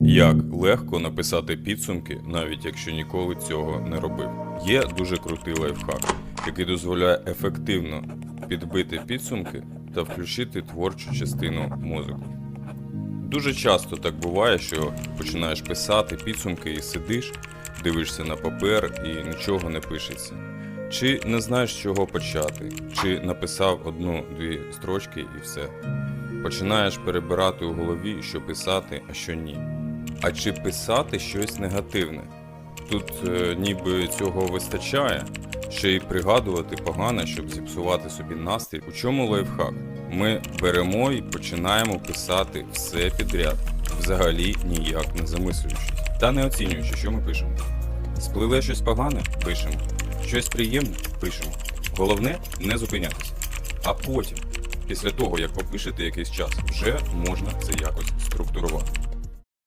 Як легко написати підсумки, навіть якщо ніколи цього не робив. Є дуже крутий лайфхак, який дозволяє ефективно підбити підсумки та включити творчу частину мозку. Дуже часто так буває, що починаєш писати підсумки і сидиш, дивишся на папер і нічого не пишеться. Чи не знаєш чого почати, чи написав одну-дві строчки і все. Починаєш перебирати у голові, що писати, а що ні. А чи писати щось негативне? Тут е, ніби цього вистачає, ще й пригадувати погане, щоб зіпсувати собі настрій. У чому лайфхак? Ми беремо і починаємо писати все підряд, взагалі ніяк не замислюючись. Та не оцінюючи, що ми пишемо. Спливе щось погане пишемо, щось приємне пишемо. Головне не зупинятися. А потім, після того як попишете якийсь час, вже можна це якось структурувати.